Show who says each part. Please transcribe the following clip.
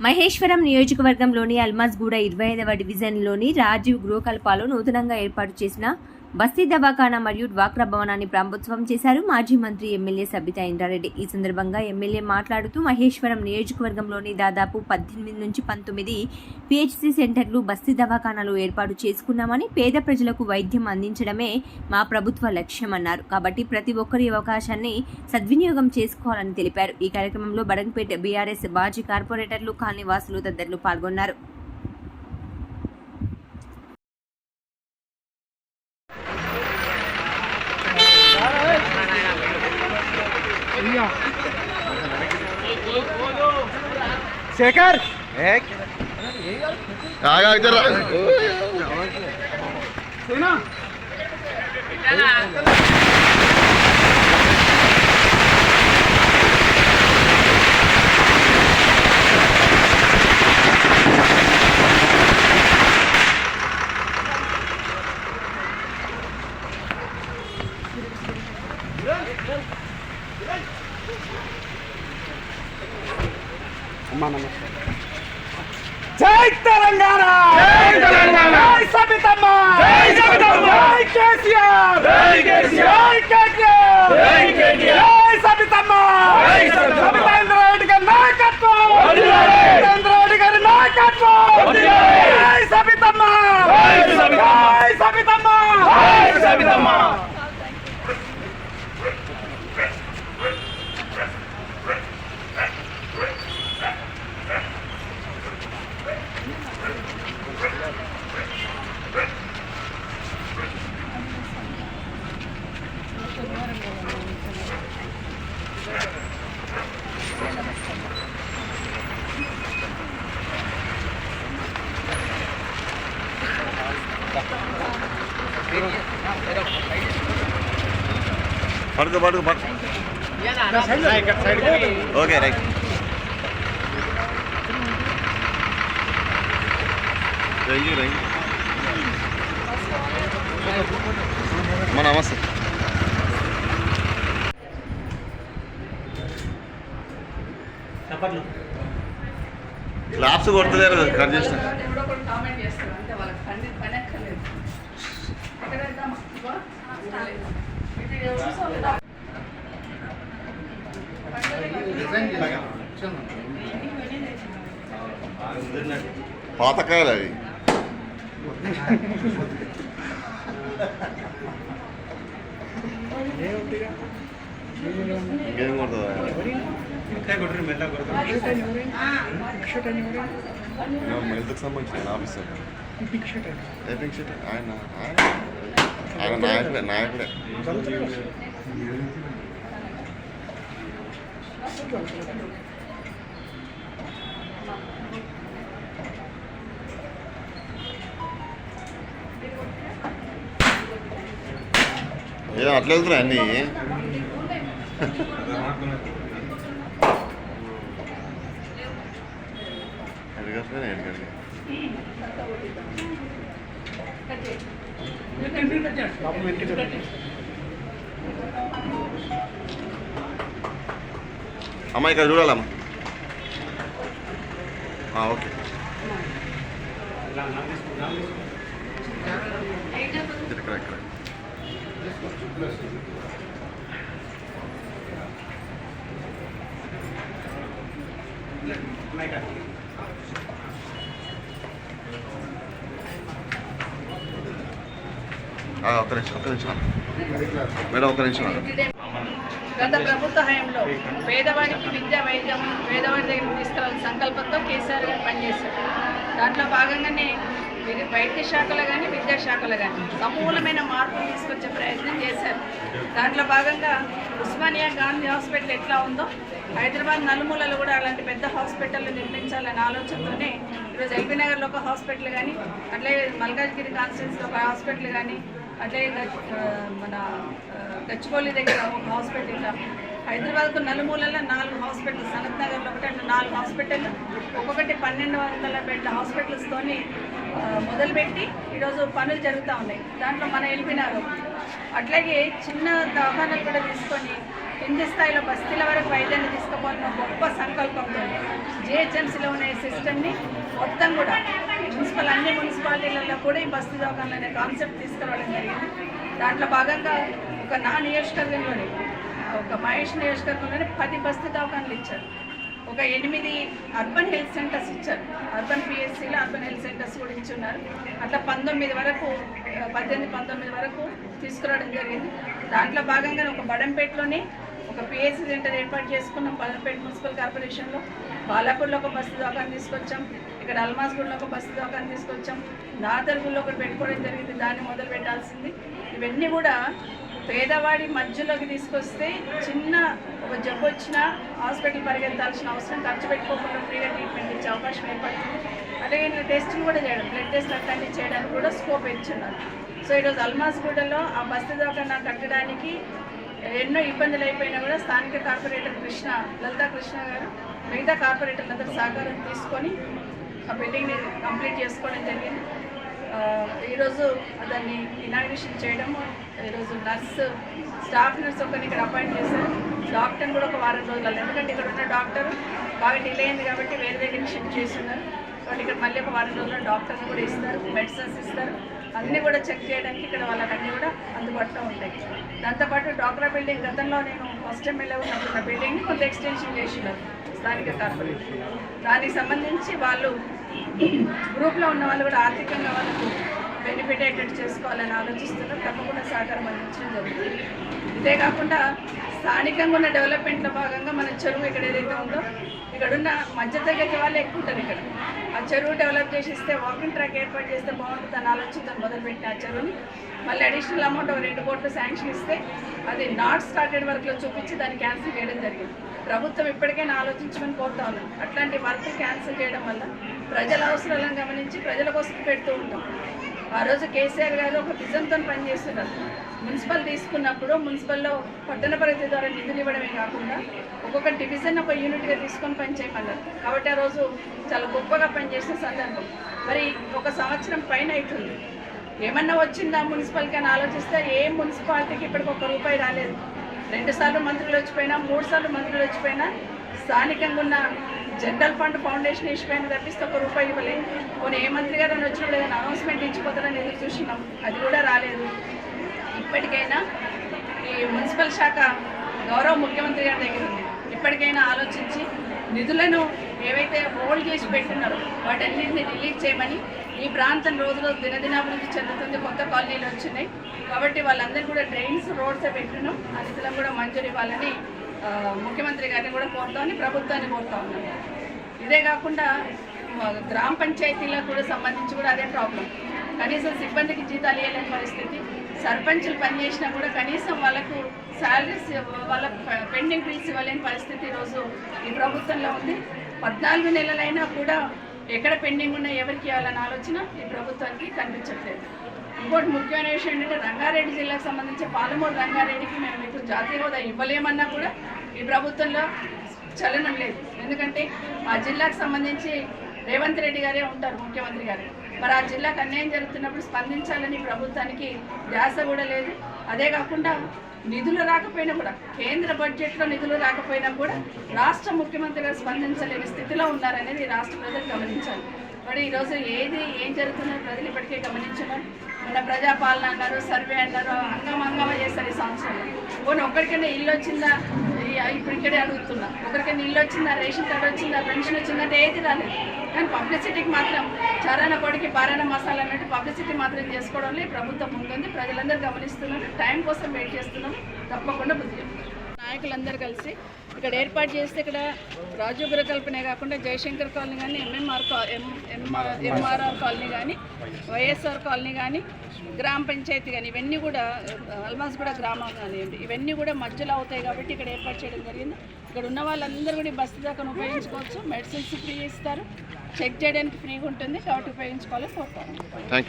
Speaker 1: మహేశ్వరం నియోజకవర్గంలోని అల్మాజ్గూడ ఇరవై ఐదవ డివిజన్లోని రాజీవ్ గృహకల్పాలో నూతనంగా ఏర్పాటు చేసిన బస్తీ దవాఖానా మరియు డ్వాక్రా భవనాన్ని ప్రారంభోత్సవం చేశారు మాజీ మంత్రి ఎమ్మెల్యే సబితా ఇంద్రారెడ్డి. ఈ సందర్భంగా ఎమ్మెల్యే మాట్లాడుతూ మహేశ్వరం నియోజకవర్గంలోని దాదాపు పద్దెనిమిది నుంచి పంతొమ్మిది పిహెచ్సి సెంటర్లు బస్తీ దవాఖానాలు ఏర్పాటు చేసుకున్నామని పేద ప్రజలకు వైద్యం అందించడమే మా ప్రభుత్వ లక్ష్యమన్నారు కాబట్టి ప్రతి ఒక్కరి అవకాశాన్ని సద్వినియోగం చేసుకోవాలని తెలిపారు. ఈ కార్యక్రమంలో బడంపేట బీఆర్ఎస్ మాజీ కార్పొరేటర్లు కాలనీవాసులు తదితరులు పాల్గొన్నారు.
Speaker 2: क्या
Speaker 3: शेखर! आगा
Speaker 2: इधर। सुना। అమ్మా జై తెలంగాణ! జై తెలంగాణ! జై సబితమ్మ! జై సబితమ్మ! జై కేసీఆర్! జై కేసీఆర్! జై కేటీఆర్! జై కేటీఆర్! జై సబితమ్మ! జై సబితమ్మ సబితేంద్ర రెడ్డి గారి నాయకత్వం సబితేంద్ర రెడ్డి గారి నాయకత్వం జై సబితమ్మ జై సబితమ్మ జై సబితమ్మ
Speaker 3: పడుకో పడుకో పడుకో. Okay right. రంగి రంగి అమ్మ నమస్తే. క్లాప్స్ కొడతలేరు కట్ చేసిన. పాతకాయలు అవి. ఇంకేం కొడుతుందా హెల్త్కి సంబంధించిన ఆఫీసర్. ఆయన ఆయన. ఆయన నాయకుడే నాయకుడే. ఏదో అట్లా వెళ్తున్నాయి అన్నీ? ఎడగట్టుగా ఎడగట్టుగా అమ్మ ఇక్కడ చూడాలమ్మా ఆ, ఓకే ఇక్కడ ఇక్కడ ఆ, ఒక నిమిషం ఒక నిమిషం. మేడం ఒక నిమిషం.
Speaker 4: గత ప్రభుత్వ హయాంలో పేదవాడికి విద్య వైద్యం పేదవాడి దగ్గర తీసుకురావాలని సంకల్పంతో కేసీఆర్ గారు పనిచేశారు. దాంట్లో భాగంగానే వైద్య శాఖలో కానీ విద్యాశాఖలో కానీ సమూలమైన మార్పులు తీసుకొచ్చే ప్రయత్నం చేశారు. దాంట్లో భాగంగా ఉస్మానియా గాంధీ హాస్పిటల్ ఎట్లా ఉందో హైదరాబాద్ నలుమూలలో కూడా అలాంటి పెద్ద హాస్పిటల్ నిర్మించాలనే ఆలోచనతోనే ఈరోజు ఎల్బీ నగర్లో ఒక హాస్పిటల్ కానీ అట్లే మల్కాజ్గిరి కాన్స్టిట్యూన్సీలో ఒక హాస్పిటల్ కానీ అట్లే మన గచ్చిపల్లి దగ్గర ఒక హాస్పిటల్ హైదరాబాద్కు నలుమూలల నాలుగు హాస్పిటల్స్ సనత్ నగర్లో ఒకటి అంటే నాలుగు హాస్పిటల్ ఒక్కొక్కటి పన్నెండు వందల బెడ్ల హాస్పిటల్స్తోని మొదలుపెట్టి ఈరోజు పనులు జరుగుతూ ఉన్నాయి. దాంట్లో మన వెళ్ళినారు అట్లాగే చిన్న దవాఖానాలు కూడా తీసుకొని కింది స్థాయిలో బస్తీల వరకు వైద్యాన్ని తీసుకుపోతున్న గొప్ప సంకల్పంతో జిహెచ్ఎంసీలో ఉన్న ఈ సిస్టమ్ని మొత్తం కూడా మున్సిపల్ అన్ని మున్సిపాలిటీలలో కూడా ఈ బస్తీ దవాఖానలు అనే కాన్సెప్ట్ తీసుకురావడం జరిగింది. దాంట్లో భాగంగా ఒక నా నియోజకవర్గంలోనే ఒక మహేష్ నియోజకవర్గంలోనే పది బస్తీ దవాఖానలు ఇచ్చారు. ఒక ఎనిమిది అర్బన్ హెల్త్ సెంటర్స్ ఇచ్చారు. అర్బన్ పిఎస్సీలో అర్బన్ హెల్త్ సెంటర్స్ కూడా ఇచ్చున్నారు అట్లా పంతొమ్మిది వరకు పద్దెనిమిది పంతొమ్మిది వరకు తీసుకురావడం జరిగింది. దాంట్లో భాగంగా ఒక బడంపేటలోనే ఒక పిఎస్సీ సెంటర్ ఏర్పాటు చేసుకున్నాం బడంపేట మున్సిపల్ కార్పొరేషన్లో. బాలాపూర్లో ఒక బస్సు దవాఖాన తీసుకొచ్చాం. ఇక్కడ అల్మాస్గూడలో ఒక బస్సు దోకాన్ని తీసుకొచ్చాం. నాదర్గూడలో ఒకటి పెట్టుకోవడం జరిగింది. దాన్ని మొదలు పెట్టాల్సింది. ఇవన్నీ కూడా పేదవాడి మధ్యలోకి తీసుకొస్తే చిన్న ఒక జబ్బు వచ్చినా హాస్పిటల్ పరిగెత్తాల్సిన అవసరం ఖర్చు పెట్టుకోకుండా ఫ్రీగా ట్రీట్మెంట్ ఇచ్చే అవకాశం ఏర్పడుతుంది. అలాగే టెస్టులు కూడా చేయడం బ్లడ్ టెస్ట్ అట్లాంటివి చేయడానికి కూడా స్కోప్ ఇచ్చున్నారు సో ఈరోజు అల్మాస్గూడలో ఆ బస్తీ దవాఖాన కట్టడానికి ఎన్నో ఇబ్బందులు అయిపోయినా కూడా స్థానిక కార్పొరేటర్ కృష్ణ లలితా కృష్ణ గారు మిగతా కార్పొరేటర్లందరూ సహకారం తీసుకొని ఆ బిల్డింగ్ని కంప్లీట్ చేసుకోవడం జరిగింది. ఈరోజు దాన్ని ఇనాగ్రేషన్ చేయడము ఈరోజు నర్స్ స్టాఫ్ నర్స్ ఒకరిని ఇక్కడ అపాయింట్ చేశారు. డాక్టర్ని కూడా ఒక వారం రోజులు ఎందుకంటే ఇక్కడ ఉన్న డాక్టర్ బాగా డిలే అయింది కాబట్టి వేరే దగ్గరికి షిఫ్ట్ చేస్తున్నారు. కాబట్టి ఇక్కడ మళ్ళీ ఒక వారం రోజుల్లో డాక్టర్ని కూడా ఇస్తారు మెడిసిన్స్ ఇస్తారు. అన్నీ కూడా చెక్ చేయడానికి ఇక్కడ వాళ్ళకి అన్నీ కూడా అందుబాటులో ఉంటాయి. దాంతోపాటు డాక్టర్ బిల్డింగ్ గతంలో నేను ఫస్ట్ ఎమ్మెల్యే ఉన్నప్పుడు బిల్డింగ్ని కొంత ఎక్స్టెన్షన్ చేసినారు. స్థానిక కార్పొరేషన్. దానికి సంబంధించి వాళ్ళు గ్రూప్లో ఉన్న వాళ్ళు కూడా ఆర్థికంగా వాళ్ళకు బెనిఫిట్ చేసుకోవాలని ఆలోచిస్తున్నారు తప్పకుండా సహకారం అందించడం జరుగుతుంది. ఇదే కాకుండా స్థానికంగా ఉన్న డెవలప్మెంట్లో భాగంగా మన చెరువు ఇక్కడ ఏదైతే ఉందో ఇక్కడ ఉన్న మధ్యతరగతి వాళ్ళు ఎక్కువ ఉంటారు ఇక్కడ. ఆ చెరువు డెవలప్ చేసి ఇస్తే వాకింగ్ ట్రాక్ ఏర్పాటు చేస్తే బాగుంటుంది అని ఆలోచనతో మొదలుపెట్టి ఆ చెరువుని. మళ్ళీ అడిషనల్ అమౌంట్ ఒక రెండు కోట్లు శాంక్షన్ ఇస్తే అది నాట్ స్టార్టెడ్ వర్క్లో చూపించి దాన్ని క్యాన్సిల్ చేయడం జరిగింది. ప్రభుత్వం ఇప్పటికైనా ఆలోచించమని కోరుతా ఉన్నాం అట్లాంటి వర్క్ క్యాన్సిల్ చేయడం వల్ల ప్రజల అవసరాలను గమనించి ప్రజల కోసం పెడుతూ ఉంటాం. ఆ రోజు కేసీఆర్ గారు ఒక విజన్తో పనిచేస్తున్నారు. మున్సిపల్ తీసుకున్నప్పుడు మున్సిపల్లో పట్టణ పరిధి ద్వారా నిధులు ఇవ్వడమే కాకుండా ఒక్కొక్క డివిజన్ ఒక యూనిట్గా తీసుకొని పనిచేయమన్నారు. కాబట్టి ఆ రోజు చాలా గొప్పగా పనిచేసిన సందర్భం. మరి ఒక సంవత్సరం పైన అవుతుంది. ఏమన్నా వచ్చిందా మున్సిపల్కి అని ఆలోచిస్తే ఏ మున్సిపాలిటీకి ఇప్పటికి ఒక రూపాయి రాలేదు. రెండు సార్లు మంత్రులు వచ్చిపోయినా మూడు సార్లు మంత్రులు వచ్చిపోయినా స్థానికంగా ఉన్న జనరల్ ఫండ్ ఫౌండేషన్ ఇచ్చిపోయిన తప్పిస్తే ఒక రూపాయి ఇవ్వలేదు పోనీ ఏ మంత్రి గారు అని వచ్చినప్పుడు ఏదైనా అనౌన్స్మెంట్ ఇచ్చిపోతారని ఎదురు చూసినాం అది కూడా రాలేదు. ఇప్పటికైనా ఈ మున్సిపల్ శాఖ గౌరవ ముఖ్యమంత్రి గారి దగ్గర ఉంది. ఇప్పటికైనా ఆలోచించి నిధులను ఏవైతే హోల్డ్ చేసి పెట్టినారో వాటన్నింటినీ రిలీజ్ చేయమని ఈ ప్రాంతం రోజు రోజు దినదినాభివృద్ధి చెందుతుంది. కొత్త కాలనీలు వచ్చినాయి. కాబట్టి వాళ్ళందరూ కూడా డ్రైన్స్ రోడ్స్ పెట్టినాం. ఆ నిధులను కూడా మంజూరు ఇవ్వాలని ముఖ్యమంత్రి గారిని కూడా కోరుతామని ప్రభుత్వాన్ని కోరుతా ఉన్నాము ఇదే కాకుండా గ్రామ పంచాయతీలకు కూడా సంబంధించి కూడా అదే ప్రాబ్లం కనీసం సిబ్బందికి జీతాలు ఇవ్వలేని పరిస్థితి సర్పంచులు పనిచేసినా కూడా కనీసం వాళ్ళకు శాలరీస్ వాళ్ళ పెండింగ్ బిల్స్ ఇవ్వలేని పరిస్థితి ఈరోజు ఈ ప్రభుత్వంలో ఉంది. పద్నాలుగు నెలలైనా కూడా ఎక్కడ పెండింగ్ ఉన్నా ఎవరికి ఇవ్వాలన్న ఆలోచన ఈ ప్రభుత్వానికి కనిపించట్లేదు. ఇంకోటి ముఖ్యమైన విషయం ఏంటంటే రంగారెడ్డి జిల్లాకు సంబంధించి పాలమూరు రంగారెడ్డికి మేము ఇప్పుడు జాతీయ హోదా ఇవ్వలేమన్నా కూడా ఈ ప్రభుత్వంలో చలనం లేదు. ఎందుకంటే ఆ జిల్లాకు సంబంధించి రేవంత్ రెడ్డి గారే ఉంటారు ముఖ్యమంత్రి గారు. మరి ఆ జిల్లాకు అన్యాయం జరుగుతున్నప్పుడు స్పందించాలని ప్రభుత్వానికి ధ్యాస కూడా లేదు. అదే కాకుండా నిధులు రాకపోయినా కూడా కేంద్ర బడ్జెట్లో నిధులు రాకపోయినా కూడా రాష్ట్ర ముఖ్యమంత్రి గారు స్పందించలేని స్థితిలో ఉన్నారనేది ఈ రాష్ట్ర ప్రజలు గమనించాలి. మరి ఈరోజు ఏది ఏం జరుగుతుందో ప్రజలు ఇప్పటికే గమనించడం మన ప్రజాపాలన అన్నారు సర్వే అన్నారు అంగం అంగమ చేస్తారు ఈ సంవత్సరంలో పోనీ ఒక్కరికైనా ఇల్లు వచ్చిందా? ఈ- ఇప్పుడు ఇక్కడే అడుగుతున్నా. ఒకరికైనా ఇల్లు వచ్చిందా? రేషన్ కార్డు వచ్చిందా? పెన్షన్ వచ్చిందంటే ఏది రాలేదు. కానీ పబ్లిసిటీకి మాత్రం చారాన కొడికి బారాన మసాలా అన్నట్టు పబ్లిసిటీ మాత్రం చేసుకోవడంలో ప్రభుత్వం ముందుంది. ప్రజలందరూ గమనిస్తున్నారు. టైం కోసం వెయిట్ చేస్తున్నాం. తప్పకుండా బుద్ధి నాయకులందరూ కలిసి ఇక్కడ ఏర్పాటు చేస్తే ఇక్కడ రాజీవ్ కల్పనే కాకుండా జయశంకర్ కాలనీ కానీ ఎంఎంఆర్ ఎంఆర్ఆర్ కాలనీ కానీ వైఎస్ఆర్ కాలనీ కానీ గ్రామ పంచాయతీ కానీ ఇవన్నీ కూడా అల్మాస్ కూడా గ్రామం కానివ్వండి ఇవన్నీ కూడా మధ్యలో అవుతాయి కాబట్టి ఇక్కడ ఏర్పాటు చేయడం జరిగింది. ఇక్కడ ఉన్న వాళ్ళందరూ కూడా బస్సు దాకా ఉపయోగించుకోవచ్చు. మెడిసిన్స్ ఫ్రీ ఇస్తారు. చెక్ చేయడానికి ఫ్రీగా ఉంటుంది. కాబట్టి ఉపయోగించుకోవాలని కోరుతాను